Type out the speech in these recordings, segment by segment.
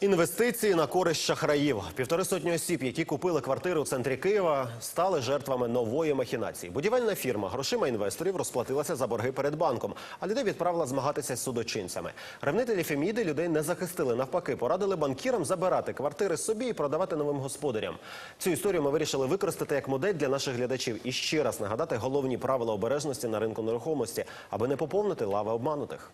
Інвестиції на користь шахраїв. Півтори сотні осіб, які купили квартири у центрі Києва, стали жертвами нової махінації. Будівельна фірма грошима інвесторів розплатилася за борги перед банком, а людей відправила змагатися з судочинцями. Ревнителі Феміди людей не захистили. Навпаки, порадили банкірам забирати квартири собі і продавати новим господарям. Цю історію ми вирішили використати як модель для наших глядачів і ще раз нагадати головні правила обережності на ринку нерухомості, аби не поповнити лави обманутих.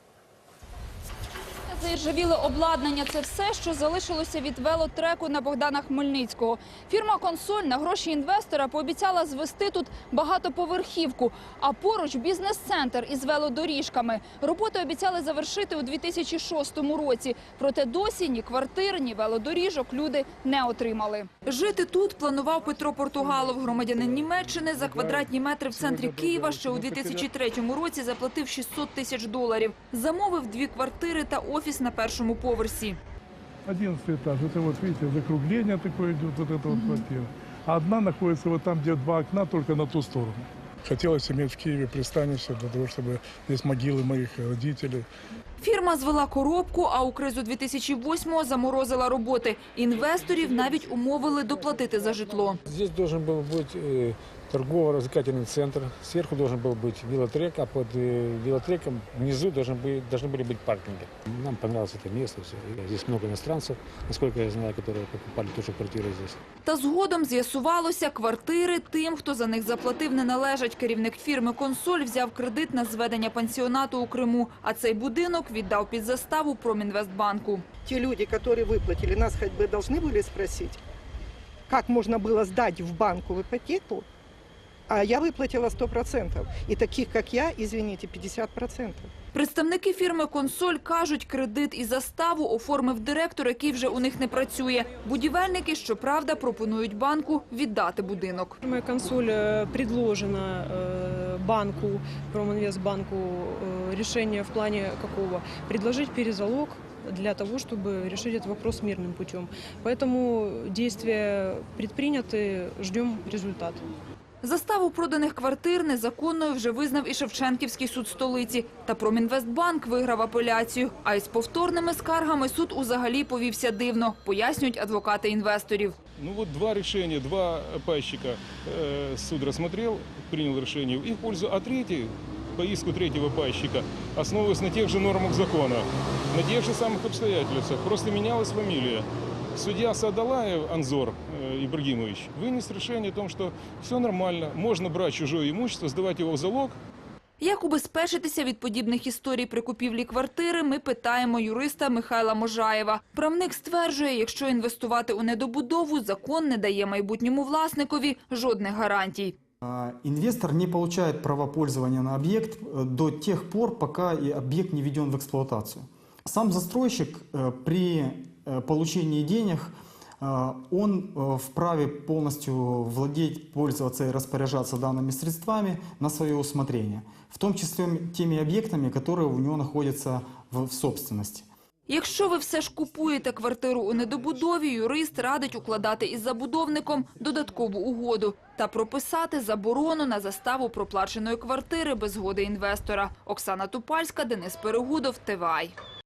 Заіржавіле обладнання – це все, що залишилося від велотреку на Богдана Хмельницького. Фірма «Консоль» на гроші інвестора пообіцяла звести тут багатоповерхівку, а поруч бізнес-центр із велодоріжками. Роботи обіцяли завершити у 2006 році. Проте досі ні квартир, ні велодоріжок люди не отримали. Жити тут планував Петро Португалов, громадянин Німеччини. За квадратні метри в центрі Києва ще у 2003 році заплатив 600 тисяч доларів. Замовив дві квартири та офіс на першому поверсі. 11 этаж. Это вот, видите, закругление такое идет, вот эта вот квартира. А одна находится вот там, где два окна, только на ту сторону. Хотелось иметь в Киеве пристанище для того, чтобы здесь могилы моих родителей. Фірма звела коробку, а у кризу 2008-го заморозила роботи. Інвесторів навіть умовили доплатити за житло. Здесь должен был быть э, торгово-развлекательный центр, сверху должен был быть велотрек, а под э, велотреком внизу должен быть, должны были быть паркинги. Нам понравилось это место. Все. Здесь много иностранцев, насколько я знаю, которые покупали тоже квартиры здесь. Та згодом з'ясувалося, квартири тим, хто за них заплатив, не належать. Керівник фірми «Консоль» взяв кредит на зведення пансіонату у Криму, а цей будинок віддав під заставу Промінвестбанку. те люди, которые выплатили, нас хоть бы должны были спросить, как можно было сдать в банку в ипотеку, а я выплатила 100%. И таких, как я, извините, 50%. Представники фірми «Консоль» кажуть, кредит і заставу оформив директор, який вже у них не працює. Будівельники, щоправда, пропонують банку віддати будинок. Моя консоль э, предложена э, банку, Проминвестбанку, э, решение в плане какого? Предложить перезалог для того, чтобы решить этот вопрос мирным путем. Поэтому действия предприняты, ждем результат. Заставу проданих квартир незаконною вже визнав і Шевченківський суд столиці. Та Промінвестбанк виграв апеляцію. А із повторними скаргами суд узагалі повівся дивно, пояснюють адвокати інвесторів. Ну вот два решения, два пайщика э, суд рассмотрел, принял решение в их пользу, а третий, по иску третьего пайщика, основываясь на тех же нормах закона, на тех же самых обстоятельствах, просто менялась фамилия. Судья Садалаев Анзор э, Ибрагимович вынес решение о том, что все нормально, можно брать чужое имущество, сдавать его в залог, Як убезпечитися від подібних історій при купівлі квартири, ми питаємо юриста Михайла Можаєва. Правник стверджує, якщо інвестувати у недобудову, закон не дає майбутньому власникові жодних гарантій. А, Инвестор не получает право пользования на объект э, до тех пор, пока и объект не введен в эксплуатацию. Сам застройщик э, при э, получении денег э, он э, вправе полностью владеть, пользоваться и распоряжаться данными средствами на свое усмотрение, в том числе теми объектами, которые у него находятся в в собственности. Якщо ви все ж купуєте квартиру у недобудові, юрист радить укладати із забудовником додаткову угоду та прописати заборону на заставу проплаченої квартири без згоди інвестора. Оксана Тупальська, Денис Перегудов, ТВАЙ.